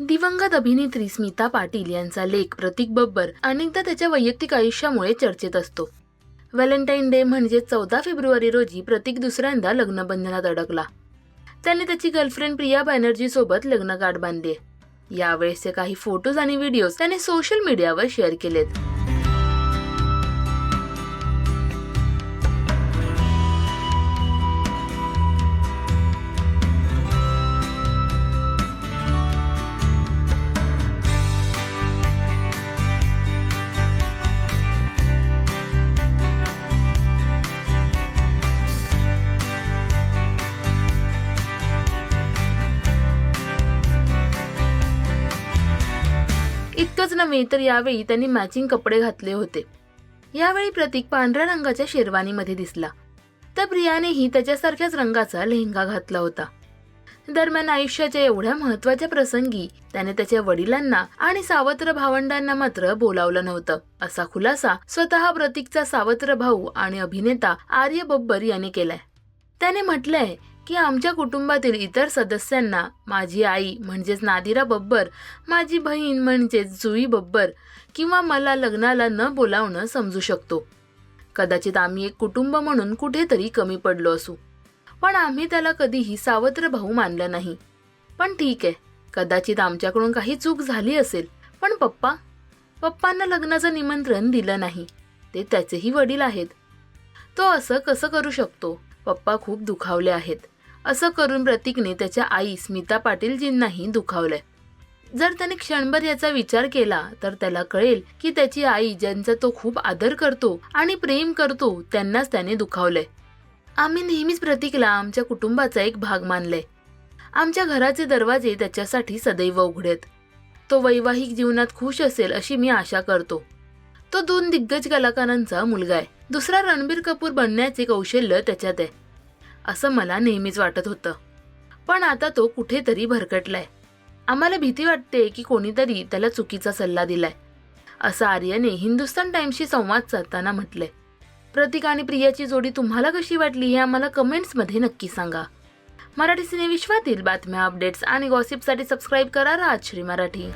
दिवंगत अभिनेत्री स्मिता पाटील यांचा लेख प्रतीक बब्बर अनेकदा त्याच्या वैयक्तिक आयुष्यामुळे चर्चेत असतो. व्हॅलेंटाईन डे म्हणजे चौदा फेब्रुवारी रोजी प्रतीक दुसऱ्यांदा लग्नबंधनात अडकला. त्याने त्याची गर्लफ्रेंड प्रिया बॅनर्जी सोबत लग्न गाठ बांधली यावेळेसचे काही फोटोज आणि व्हिडिओज त्याने सोशल मीडियावर शेअर केलेत. इतकंच नव्हे तर यावेळी त्यांनी मॅचिंग कपडे घातले होते. यावेळी प्रतीक पांढऱ्या रंगाच्या शेरवानीमध्ये दिसला. तर प्रियानेही त्याच्यासारख्याच रंगाचा लेहंगा घातला होता. दरम्यान आयुष्याच्या एवढ्या महत्त्वाच्या प्रसंगी त्याने त्याच्या वडिलांना आणि सावत्र भावंडांना मात्र बोलावलं नव्हतं. असा खुलासा स्वतः प्रतीकचा सावत्र भाऊ आणि अभिनेता आर्य बब्बर याने केलाय. त्याने म्हटलंय की आमच्या कुटुंबातील इतर सदस्यांना माझी आई म्हणजेच नादिरा बब्बर माझी बहीण म्हणजेच जुई बब्बर किंवा मला लग्नाला न बोलावणं समजू शकतो. कदाचित आम्ही एक कुटुंब म्हणून कुठेतरी कमी पडलो असू. पण आम्ही त्याला कधीही सावत्र भाऊ मानलं नाही. पण ठीक आहे कदाचित आमच्याकडून काही चूक झाली असेल पण पप्पा पप्पांना लग्नाचं निमंत्रण दिलं नाही. ते त्याचेही वडील आहेत. तो असं कसं करू शकतो? पप्पा खूप दुखावले आहेत. असं करून प्रतीकने त्याच्या आई स्मिता पाटीलजींनाही दुखावलंय. जर त्याने क्षणभर याचा विचार केला तर त्याला कळेल की त्याची आई ज्यांचा तो खूप आदर करतो आणि प्रेम करतो त्यांनाच त्याने दुखावलंय. आम्ही नेहमीच प्रतीकला आमच्या कुटुंबाचा एक भाग मानलाय. आमच्या घराचे दरवाजे त्याच्यासाठी सदैव उघडेत. तो वैवाहिक जीवनात खुश असेल अशी मी आशा करतो. तो दोन दिग्गज कलाकारांचा मुलगा आहे. दुसरा रणबीर कपूर बनण्याचे कौशल्य त्याच्यात आहे. असं मला नेहमीच वाटत होतं. पण आता तो कुठेतरी भरकटलाय. आम्हाला भीती वाटते की कोणीतरी त्याला चुकीचा सल्ला दिलाय. असं आर्यने हिंदुस्तान टाइम्सशी संवाद साधताना म्हटलंय. प्रतीक आणि प्रियाची जोडी तुम्हाला कशी वाटली हे आम्हाला कमेंट्समध्ये नक्की सांगा. मराठी सिनेविश्वातील बातम्या अपडेट्स आणि गॉसिपसाठी सबस्क्राईब करा राजश्री मराठी.